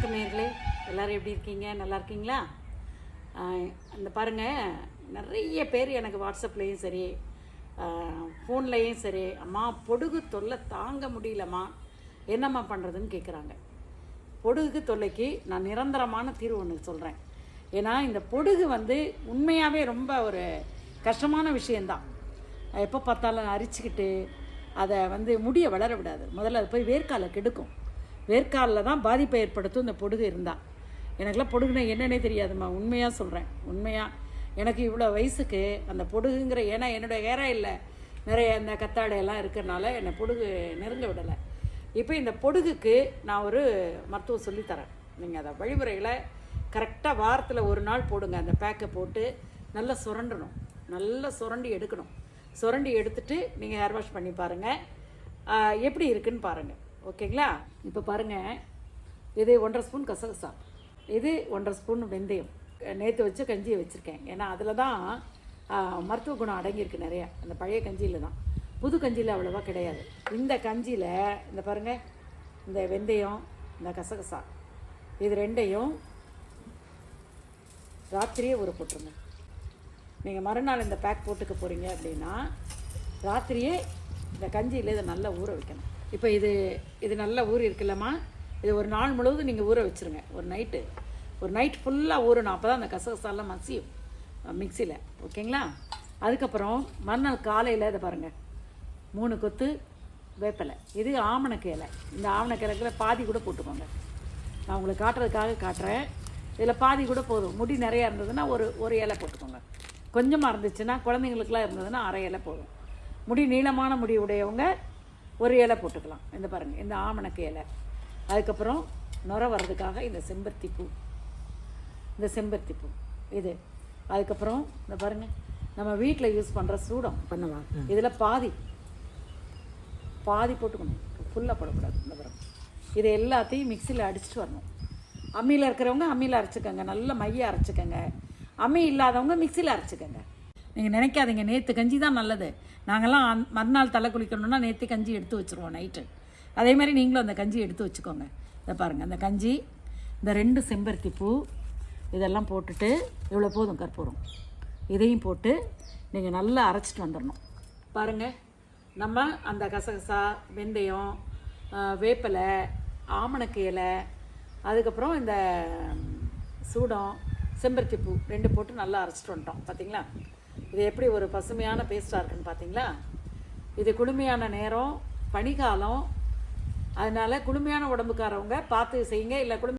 வணக்கம் நேர்களே. எல்லாரும் எப்படி இருக்கீங்க? நல்லா இருக்கீங்களா? இந்த பாருங்கள் நிறைய பேர் எனக்கு வாட்ஸ்அப்லேயும் சரி ஃபோன்லேயும் சரி அம்மா பொடுகு தொல்லை தாங்க முடியலம்மா. என்னம்மா பண்ணுறதுன்னு கேட்குறாங்க பொடுகு தொல்லைக்கு நான் நிரந்தரமான தீர்வு ஒன்று சொல்கிறேன் ஏன்னா இந்த பொடுகு வந்து உண்மையாகவே ரொம்ப ஒரு கஷ்டமான விஷயந்தான் எப்போ பார்த்தாலும் அரிச்சுக்கிட்டு அதை வந்து முடிய வளர விடாது முதல்ல அது போய் வேர்க்காலை கெடுக்கும். வேர்க்காலில் தான் பாதிப்பை ஏற்படுத்தும் இந்த பொடுகு இருந்தால் எனக்குலாம் பொடுகுனா என்னன்னே தெரியாதும்மா. உண்மையாக சொல்கிறேன் உண்மையாக எனக்கு இவ்வளோ வயசுக்கு அந்த பொடுகுங்கிற ஏன்னா என்னோடய ஏரா இல்லை. நிறைய இந்த கத்தாடையெல்லாம் இருக்கிறனால என்னை பொடுகு நெருங்க விடலை. இப்போ இந்த பொடுகுக்கு நான் ஒரு மருத்துவம் சொல்லித்தரேன். நீங்கள் அதை வழிமுறைகளை கரெக்டாக வாரத்தில் ஒரு நாள் போடுங்க. அந்த பேக்கை போட்டு நல்லா சுரண்டணும். நல்லா சுரண்டி எடுக்கணும். சுரண்டி எடுத்துட்டு நீங்கள் ஹேர் வாஷ் பண்ணி பாருங்கள் எப்படி இருக்குன்னு பாருங்கள் ஓகேங்களா? இப்போ பாருங்கள் இது ஒன்றரை ஸ்பூன் கசகசா. இது ஒன்றரை ஸ்பூன் வெந்தயம். நேற்று வச்ச கஞ்சியை வச்சுருக்கேன். ஏன்னா அதில் தான் மருத்துவ குணம் அடங்கியிருக்கு நிறையா. அந்த பழைய கஞ்சியில் தான் புது கஞ்சியில் அவ்வளோவா கிடையாது. இந்த கஞ்சியில் இந்த பாருங்கள் இந்த வெந்தயம் இந்த கசகசா இது ரெண்டையும் ராத்திரியே ஊற போட்டுருங்க. நீங்கள் மறுநாள் இந்த பேக் போட்டுக்க போகிறீங்க அப்படின்னா ராத்திரியே இந்த கஞ்சியில் இதை நல்லா ஊற வைக்கணும். இப்போ இது இது நல்லா ஊறி இருக்குல்லம்மா. இது ஒரு நாள் முழுவதும் நீங்கள் ஊற வச்சுருங்க. ஒரு நைட்டு ஒரு நைட் ஃபுல்லாக ஊறணும். அப்போ தான் அந்த கசகசாலாம் மசியும். மிக்சியில் ஓகேங்களா? அதுக்கப்புறம் மறுநாள் காலையில் இதை பாருங்கள் மூணு கொத்து வேப்பிலை. இது ஆமணக்கு இலை. இந்த ஆமணக்கு இலைக்குள்ள பாதி கூட போட்டுக்கோங்க. நான் உங்களுக்கு காட்டுறதுக்காக காட்டுறேன். இதில் பாதி கூட போதும். முடி நிறையா இருந்ததுன்னா ஒரு ஒரு இலை போட்டுக்கோங்க. கொஞ்சமாக இருந்துச்சுன்னா குழந்தைங்களுக்குலாம் இருந்ததுன்னா அரை இலை போதும். முடி நீளமான முடி உடையவங்க ஒரு இலை போட்டுக்கலாம். இந்த பாருங்கள் இந்த ஆமணக்கு இலை. அதுக்கப்புறம் நுர வர்றதுக்காக இந்த செம்பருத்தி பூ. இந்த செம்பருத்தி பூ. இது. அதுக்கப்புறம் இந்த பாருங்கள் நம்ம வீட்டில் யூஸ் பண்ணுற சூடம். பண்ணலாம் இதில் பாதி. பாதி போட்டுக்கணும். ஃபுல்லாக போடக்கூடாது இந்த பாருங்க. இதை எல்லாத்தையும் மிக்சியில் அடிச்சுட்டு வரணும். அம்மியில் இருக்கிறவங்க அம்மியில் அரைச்சிக்கோங்க. நல்ல மைய அரைச்சிக்கோங்க. அம்மி இல்லாதவங்க மிக்சியில் அரைச்சிக்கோங்க. நீங்கள் நினைக்காதீங்க. நேற்று கஞ்சி தான் நல்லது. நாங்கள்லாம் அந்- மறுநாள் தலை குளிக்கணும்னா நேற்று கஞ்சி எடுத்து வச்சுருவோம் நைட்டு. அதே மாதிரி நீங்களும் அந்த கஞ்சி எடுத்து வச்சுக்கோங்க. இதை பாருங்கள் அந்த கஞ்சி இந்த ரெண்டு செம்பருத்தி பூ இதெல்லாம் போட்டுட்டு இவ்வளோ போதும் கற்பூரம். இதையும் போட்டு நீங்கள் நல்லா அரைச்சிட்டு வந்துடணும் பாருங்கள் நம்ம அந்த கசகசா வெந்தயம் வேப்பலை வேப்பிலை ஆமணக்கு இலை அதுக்கப்புறம் இந்த சூடம் செம்பருத்தி பூ ரெண்டு போட்டு நல்லா அரைச்சிட்டு வந்துட்டோம். பார்த்தீங்களா இது எப்படி ஒரு பசுமையான பேஸ்ட்டாக இருக்குன்னு பார்த்தீங்களா இது குளுமையான நேரம் பனிக்காலம். அதனால் குளுமையான உடம்புக்காரவங்க பார்த்து செய்யுங்க இல்லை குளுமை